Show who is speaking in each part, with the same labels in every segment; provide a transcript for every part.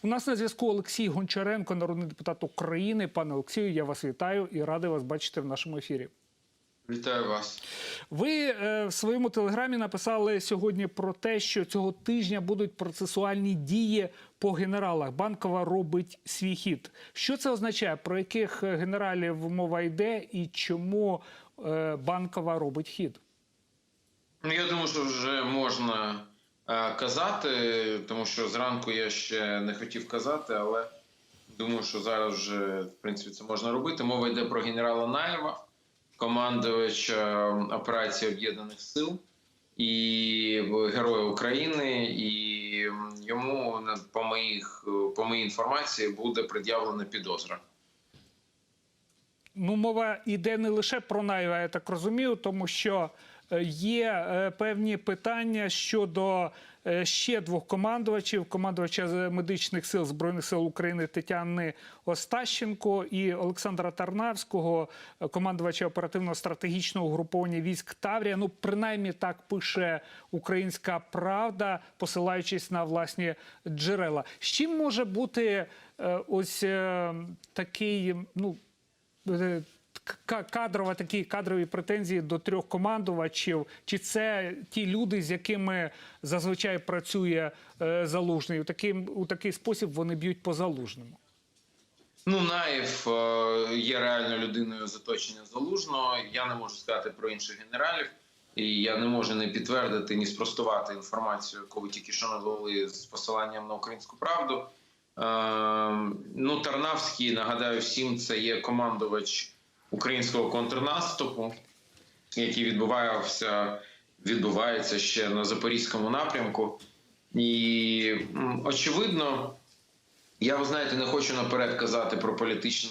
Speaker 1: У нас на зв'язку Олексій Гончаренко, народний депутат України. Пане Олексію, я вас вітаю і радий вас бачити в нашому ефірі.
Speaker 2: Вітаю вас.
Speaker 1: Ви е, в своєму телеграмі написали сьогодні про те, що цього тижня будуть процесуальні дії по генералах. Банкова робить свій хід. Що це означає? Про яких е, генералів мова йде, і чому е, банкова робить хід?
Speaker 2: Ну, я думаю, що вже можна казати, тому що зранку я ще не хотів казати, але думаю, що зараз вже в принципі це можна робити. Мова йде про генерала Наєва, командувача операції Об'єднаних Сил і Героя України. І йому по моїх по моїй інформації буде пред'явлена підозра.
Speaker 1: Ну, мова йде не лише про Наєва, я так розумію, тому що е, є е, певні питання щодо е, ще двох командувачів: командувача медичних сил Збройних сил України Тетяни Остащенко і Олександра Тарнавського, е, командувача оперативно-стратегічного угруповання військ Таврія. Ну, принаймні так пише Українська Правда, посилаючись на власні джерела. З чим може бути е, ось е, такий, ну. Кадрова такі кадрові претензії до трьох командувачів? Чи це ті люди, з якими зазвичай працює е, залужний? У такий, у такий спосіб вони б'ють по залужному.
Speaker 2: Ну, Наєв е, є реально людиною з оточення залужного. Я не можу сказати про інших генералів, і я не можу не підтвердити, ні спростувати інформацію, яку ви тільки що навели з посиланням на українську правду. Е, ну, Тарнавський, нагадаю всім, це є командувач українського контрнаступу, який відбувався, відбувається ще на запорізькому напрямку. І очевидно. Я, ви знаєте, не хочу наперед казати про політичну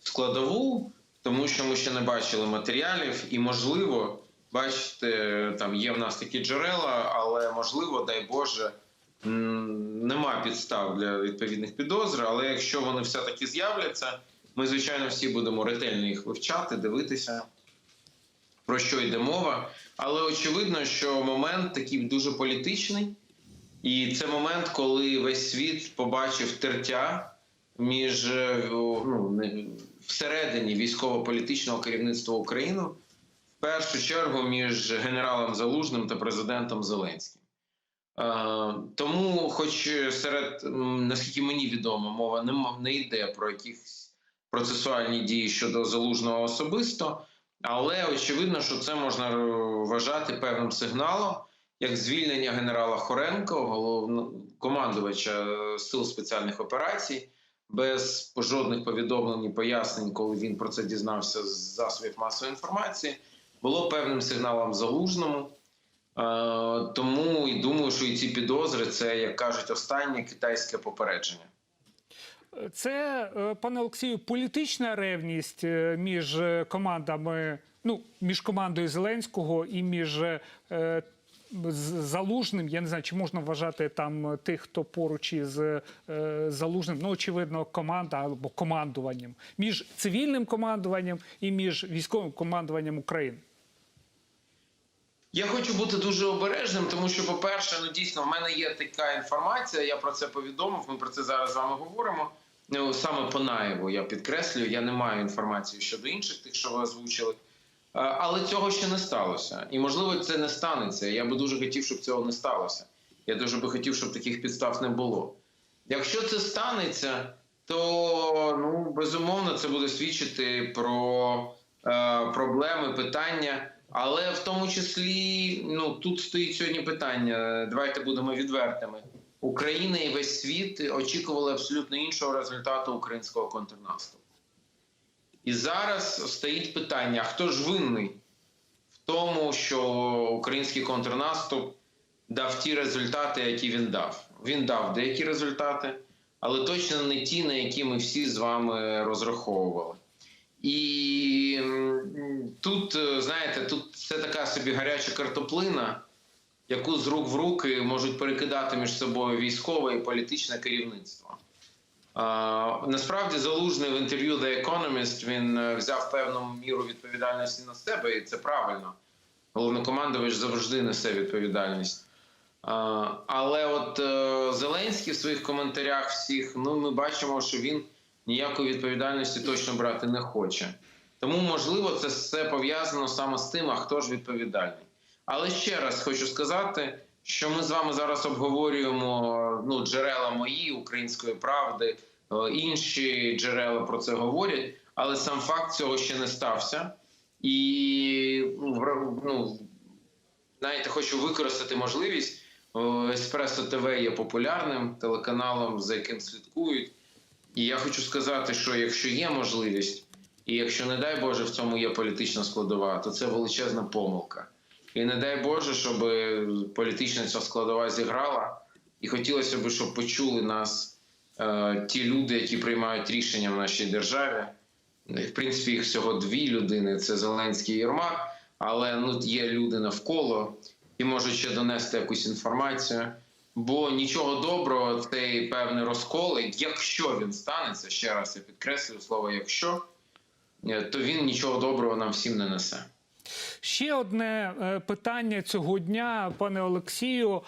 Speaker 2: складову, тому що ми ще не бачили матеріалів, і можливо, бачите, там є в нас такі джерела, але можливо, дай Боже, нема підстав для відповідних підозр. Але якщо вони все-таки з'являться, ми, звичайно, всі будемо ретельно їх вивчати, дивитися, про що йде мова. Але очевидно, що момент такий дуже політичний. І це момент, коли весь світ побачив тертя між е, ну, всередині військово-політичного керівництва України, в першу чергу між генералом Залужним та президентом Зеленським. Е, тому, хоч серед, наскільки мені відомо, мова не, не йде про якісь процесуальні дії щодо залужного особисто, але очевидно, що це можна е, вважати певним сигналом як звільнення генерала Хоренко, головного командувача е, сил спеціальних операцій, без жодних повідомлень і пояснень, коли він про це дізнався з засобів масової інформації, було певним сигналом залужному. Е, тому і думаю, що і ці підозри це, як кажуть, останнє китайське попередження.
Speaker 1: Це, е, пане Олексію, політична ревність е, між е, командами, ну, між командою Зеленського і між залужним. Я не знаю, чи можна вважати там тих, хто поруч із залужним. Ну, очевидно, команда або командуванням між цивільним командуванням і між військовим командуванням України.
Speaker 2: Я хочу бути дуже обережним, тому що, по-перше, ну дійсно в мене є така інформація. Я про це повідомив. Ми про це зараз з вами говоримо. Ну, саме по Наєву я підкреслюю. Я не маю інформації щодо інших, тих, що ви озвучили. Але цього ще не сталося. І можливо, це не станеться. Я би дуже хотів, щоб цього не сталося. Я дуже би хотів, щоб таких підстав не було. Якщо це станеться, то ну безумовно це буде свідчити про е, проблеми, питання. Але в тому числі, ну тут стоїть сьогодні питання. Давайте будемо відвертими. Україна і весь світ очікували абсолютно іншого результату українського контрнаступу. І зараз стоїть питання: хто ж винний в тому, що український контрнаступ дав ті результати, які він дав? Він дав деякі результати, але точно не ті, на які ми всі з вами розраховували. І тут, е, знаєте, тут це така собі гаряча картоплина, яку з рук в руки можуть перекидати між собою військове і політичне керівництво. Насправді, залужний в інтерв'ю The Economist він е, взяв певну міру відповідальності на себе, і це правильно. Головнокомандувач завжди несе відповідальність. Але от е, Зеленський в своїх коментарях всіх, ну ми бачимо, що він ніякої відповідальності точно брати не хоче. Тому, можливо, це все пов'язано саме з тим, а хто ж відповідальний. Але ще раз хочу сказати, що ми з вами зараз обговорюємо ну, джерела мої української правди, е, інші джерела про це говорять, але сам факт цього ще не стався. І ну, ну, знаєте, хочу використати можливість. Еспресо ТВ є популярним телеканалом, за яким слідкують. І я хочу сказати, що якщо є можливість, і якщо, не дай Боже, в цьому є політична складова, то це величезна помилка. І не дай Боже, щоб політична ця складова зіграла. І хотілося б, щоб почули нас е, ті люди, які приймають рішення в нашій державі. В принципі, їх всього дві людини: це Зеленський і Єрмак, але ну, є люди навколо і можуть ще донести якусь інформацію. Бо нічого доброго, цей певний розкол, якщо він станеться, ще раз я підкреслюю слово якщо, е, то він нічого доброго нам всім не несе.
Speaker 1: Ще одне е, питання цього дня, пане Олексію.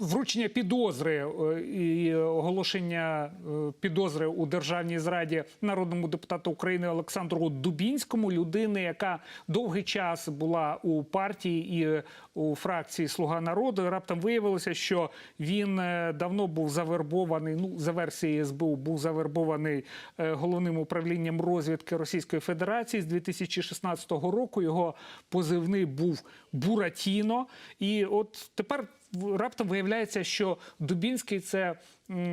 Speaker 1: Е, Вручення підозри е, і оголошення е, підозри у державній зраді народному депутату України Олександру Дубінському, людини, яка довгий час була у партії і у фракції Слуга народу. Раптом виявилося, що він е, давно був завербований. Ну за версією СБУ був завербований е, головним управлінням розвідки Російської Федерації з 2016 року. Його позивний був Буратіно. І от тепер раптом виявляється, що Дубінський це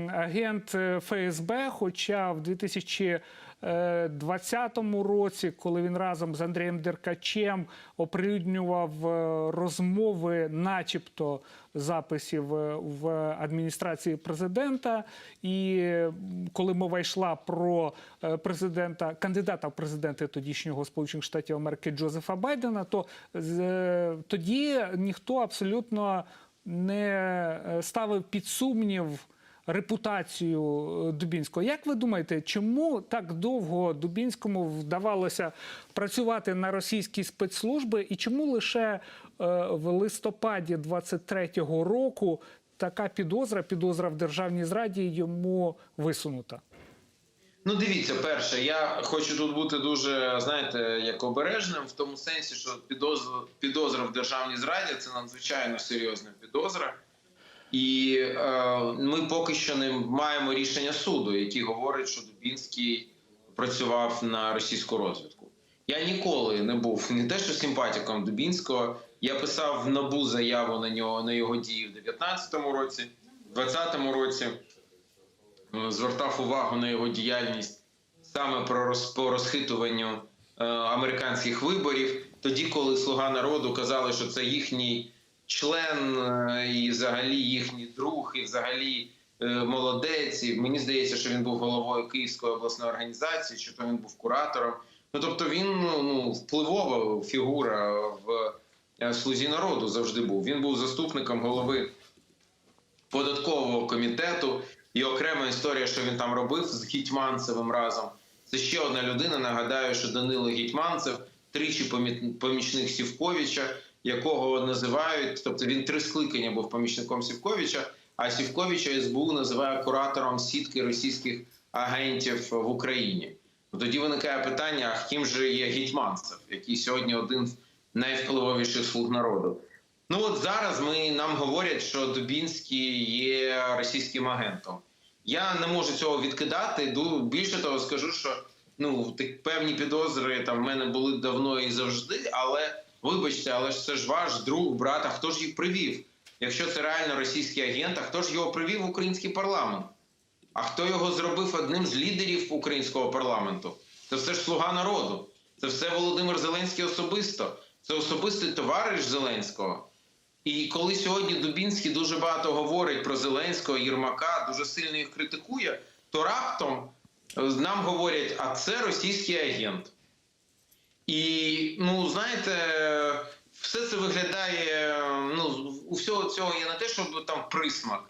Speaker 1: агент е, ФСБ. Хоча в 2020 році, коли він разом з Андрієм Деркачем оприлюднював е, розмови, начебто записів е, в адміністрації президента, і коли мова йшла про е, президента, кандидата в президенти тодішнього Сполучених Штатів Америки Джозефа Байдена, то е, тоді ніхто абсолютно не е, ставив під сумнів репутацію е, Дубінського. Як ви думаєте, чому так довго Дубінському вдавалося працювати на російські спецслужби, і чому лише е, в листопаді 23-го року така підозра, підозра в державній зраді йому висунута?
Speaker 2: Ну, дивіться, перше, я хочу тут бути дуже, знаєте, як обережним, в тому сенсі, що підозра, підозра в державній зраді це надзвичайно серйозна підозра. І е, ми поки що не маємо рішення суду, який говорить, що Дубінський працював на російську розвідку. Я ніколи не був не те, що симпатиком Дубінського. Я писав в набу заяву на нього на його дії в 2019 році, в 2020 році. Е, звертав увагу на його діяльність саме про по розхитуванню е, американських виборів, тоді, коли Слуга народу казали, що це їхній член е, і взагалі їхній друг, і взагалі молодець. І мені здається, що він був головою Київської обласної організації, що то він був куратором. Ну тобто він ну, ну впливова фігура в слузі народу завжди був. Він був заступником голови податкового комітету. І окрема історія, що він там робив з Гітьманцевим разом. Це ще одна людина. Нагадаю, що Данило Гітьманцев тричі помічник Сівковича, якого називають, тобто він три скликання був помічником Сівковича, а Сівковича СБУ називає куратором сітки російських агентів в Україні. Тоді виникає питання: а ким же є Гітьманцев, який сьогодні один з найвпливовіших слуг народу. Ну от зараз ми нам говорять, що Дубінський є російським агентом. Я не можу цього відкидати. Більше того, скажу, що ну так певні підозри там в мене були давно і завжди. Але вибачте, але ж це ж ваш друг, брат, а хто ж їх привів? Якщо це реально російський агент, а хто ж його привів в український парламент? А хто його зробив одним з лідерів українського парламенту? Це все ж слуга народу. Це все Володимир Зеленський особисто. Це особистий товариш Зеленського. І коли сьогодні Дубінський дуже багато говорить про Зеленського, Єрмака, дуже сильно їх критикує, то раптом е, нам говорять, а це російський агент. І, ну, знаєте, все це виглядає, ну, у всього цього є не те, щоб там присмак,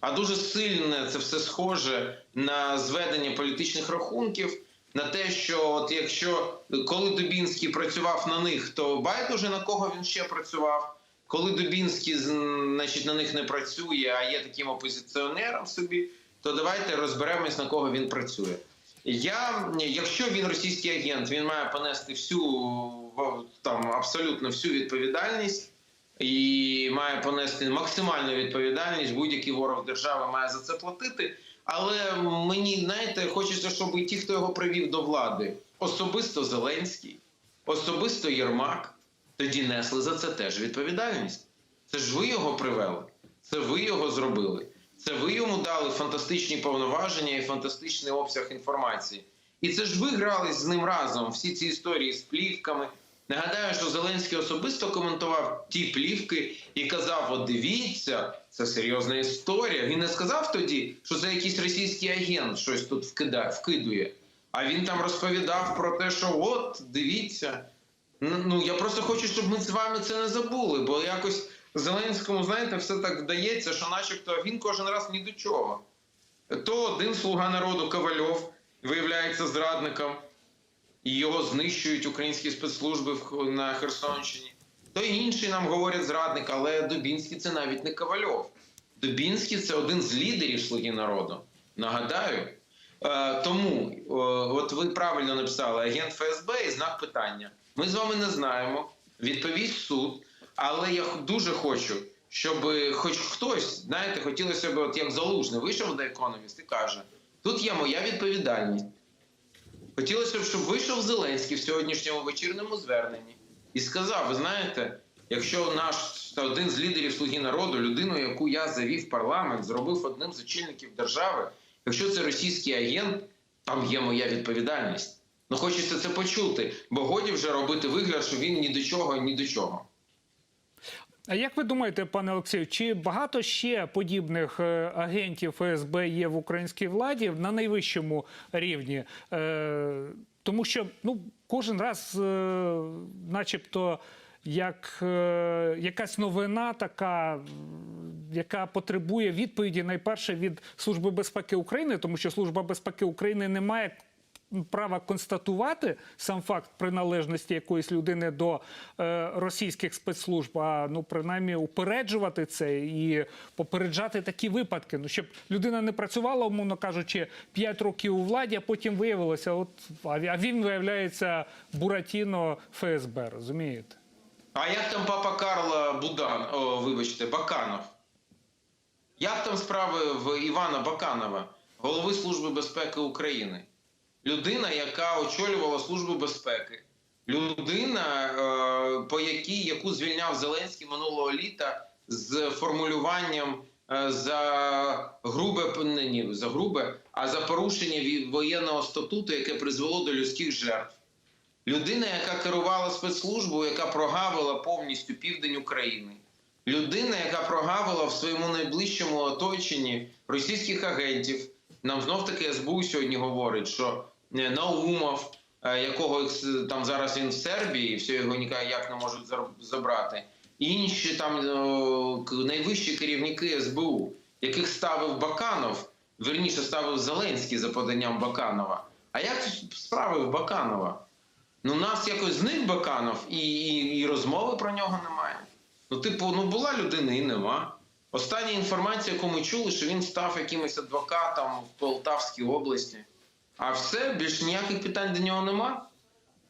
Speaker 2: а дуже сильне це все схоже на зведення політичних рахунків, на те, що от якщо коли Дубінський працював на них, то байдуже на кого він ще працював. Коли Дубінський значить, на них не працює, а є таким опозиціонером собі, то давайте розберемось, на кого він працює. Я, якщо він російський агент, він має понести всю там абсолютно всю відповідальність і має понести максимальну відповідальність. Будь-який ворог держави має за це платити. Але мені знаєте, хочеться, щоб і ті, хто його привів до влади, особисто Зеленський, особисто Єрмак, тоді несли за це теж відповідальність. Це ж ви його привели, це ви його зробили. Це ви йому дали фантастичні повноваження і фантастичний обсяг інформації. І це ж ви грались з ним разом. Всі ці історії з плівками. Нагадаю, що Зеленський особисто коментував ті плівки і казав: от дивіться, це серйозна історія. Він не сказав тоді, що це якийсь російський агент щось тут вкидає, вкидує. А він там розповідав про те, що от дивіться. Ну я просто хочу, щоб ми з вами це не забули, бо якось Зеленському, знаєте, все так вдається, що начебто він кожен раз ні до чого. То один слуга народу Ковальов виявляється зрадником, і його знищують українські спецслужби на Херсонщині. То інший нам говорять зрадник, але Дубінський це навіть не Ковальов. Дубінський це один з лідерів Слуги народу. Нагадаю. Е, тому, от ви правильно написали, агент ФСБ і знак питання. Ми з вами не знаємо, відповість суд, але я дуже хочу, щоб хоч хтось, знаєте, хотілося б, от як залужний, вийшов до Economist і каже: тут є моя відповідальність. Хотілося б, щоб вийшов Зеленський в сьогоднішньому вечірньому зверненні і сказав: ви знаєте, якщо наш один з лідерів Слуги народу, людину, яку я завів в парламент, зробив одним з очільників держави, якщо це російський агент, там є моя відповідальність. Ну хочеться це почути, бо годі вже робити вигляд, що він ні до чого, ні до чого.
Speaker 1: А як ви думаєте, пане Олексію, чи багато ще подібних е, агентів ФСБ є в українській владі на найвищому рівні? Е, тому що ну, кожен раз, е, начебто, як якась новина така, яка потребує відповіді найперше від Служби безпеки України, тому що Служба безпеки України не має права констатувати сам факт приналежності якоїсь людини до е, російських спецслужб, а ну принаймні упереджувати це і попереджати такі випадки. Ну щоб людина не працювала, умовно кажучи, 5 років у владі, а потім виявилося, от а він виявляється Буратіно ФСБ, розумієте?
Speaker 2: А як там папа Карла Будан, о, вибачте, Баканов? Як там справи в Івана Баканова, голови Служби безпеки України? Людина, яка очолювала Службу безпеки, людина, е, по якій яку звільняв Зеленський минулого літа з формулюванням е, за грубе ні, за грубе, а за порушення воєнного статуту, яке призвело до людських жертв. Людина, яка керувала спецслужбою, яка прогавила повністю південь України. Людина, яка прогавила в своєму найближчому оточенні російських агентів. Нам знов таки СБУ сьогодні говорить, що Наумов, е, якого там зараз він в Сербії, все його ніяк не можуть забрати. Інші там е, найвищі керівники СБУ, яких ставив Баканов, верніше ставив Зеленський за поданням Баканова. А як справи в Баканова? Ну, нас якось зник Баканов, і, і, і розмови про нього немає. Ну, типу, ну була людина і нема. Остання інформація, яку ми чули, що він став якимось адвокатом в Полтавській області. А все, більш ніяких питань до нього нема.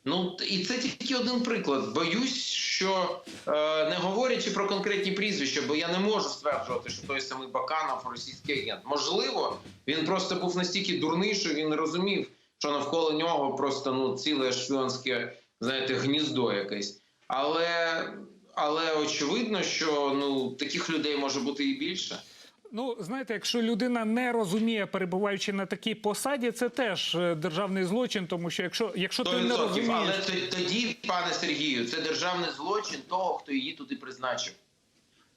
Speaker 2: Ну, і це тільки один приклад. Боюсь, що е, не говорячи про конкретні прізвища, бо я не можу стверджувати, що той самий Баканов російський агент. Можливо, він просто був настільки дурний, що він розумів, що навколо нього просто ну, ціле шпіонське, знаєте, гніздо якесь. Але, але очевидно, що ну, таких людей може бути і більше.
Speaker 1: Ну, знаєте, якщо людина не розуміє, перебуваючи на такій посаді, це теж е, державний злочин, тому що якщо, якщо ти не розумієш.
Speaker 2: Але тоді, пане Сергію, це державний злочин того, хто її туди призначив.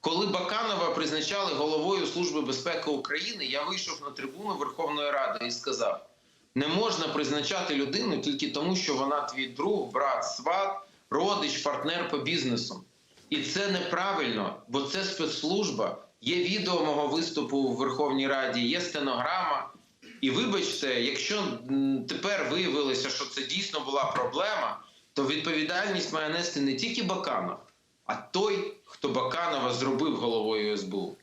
Speaker 2: Коли Баканова призначали головою Служби безпеки України, я вийшов на трибуну Верховної Ради і сказав: не можна призначати людину тільки тому, що вона твій друг, брат, сват, родич, партнер по бізнесу. І це неправильно, бо це спецслужба. Є відео мого виступу в Верховній Раді, є стенограма. І вибачте, якщо тепер виявилося, що це дійсно була проблема, то відповідальність має нести не тільки Баканов, а той, хто Баканова зробив головою СБУ.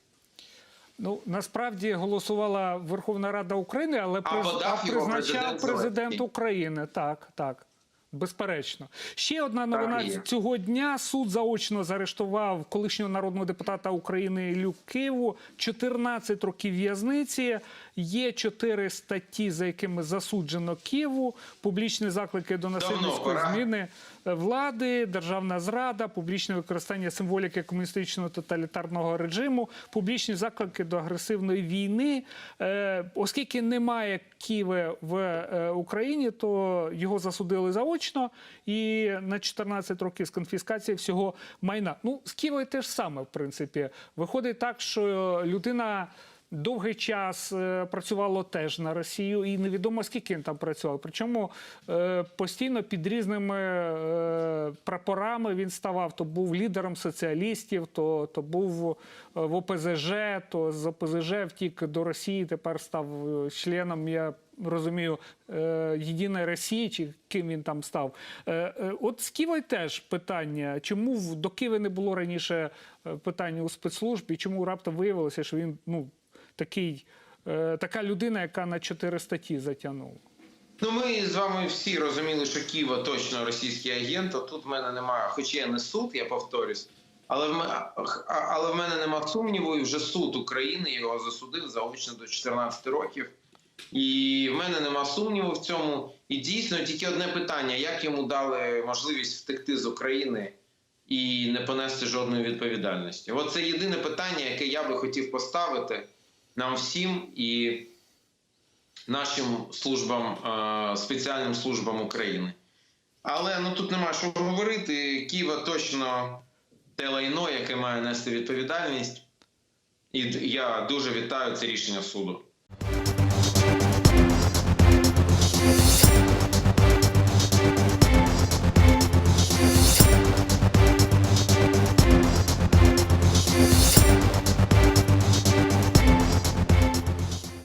Speaker 1: Ну насправді голосувала Верховна Рада України, але
Speaker 2: А подав його
Speaker 1: призначав
Speaker 2: президент
Speaker 1: президент України. Так, так. Безперечно, ще одна новина
Speaker 2: Так,
Speaker 1: цього дня. Суд заочно заарештував колишнього народного депутата України Іллю Киву 14 років в'язниці. Є чотири статті, за якими засуджено Києву, публічні заклики до насильницької зміни влади, державна зрада, публічне використання символіки комуністичного тоталітарного режиму, публічні заклики до агресивної війни. Е, оскільки немає Києва в е, Україні, то його засудили заочно і на 14 років з конфіскації всього майна. Ну, з Києва теж саме, в принципі. Виходить так, що людина. Довгий час е, працювало теж на Росію, і невідомо скільки він там працював. Причому е, постійно під різними е, прапорами він ставав. То був лідером соціалістів, то, то був в ОПЗЖ, то з ОПЗЖ втік до Росії. Тепер став членом. Я розумію, Єдиної Росії, чи ким він там став. От з Києва теж питання, чому до Києва не було раніше питання у спецслужбі, чому раптом виявилося, що він ну такий, е, така людина, яка на чотири статті затягнула.
Speaker 2: Ну, ми з вами всі розуміли, що Ківа точно російський агент. а Тут в мене немає, хоч я не суд, я повторюсь, але в мене, але в мене нема сумніву, і вже суд України його засудив заочно до 14 років. І в мене нема сумніву в цьому. І дійсно тільки одне питання: як йому дали можливість втекти з України і не понести жодної відповідальності? От це єдине питання, яке я би хотів поставити нам всім і нашим службам, е, спеціальним службам України. Але ну тут нема що говорити. Києва точно те лайно, яке має нести відповідальність. І я дуже вітаю це рішення суду.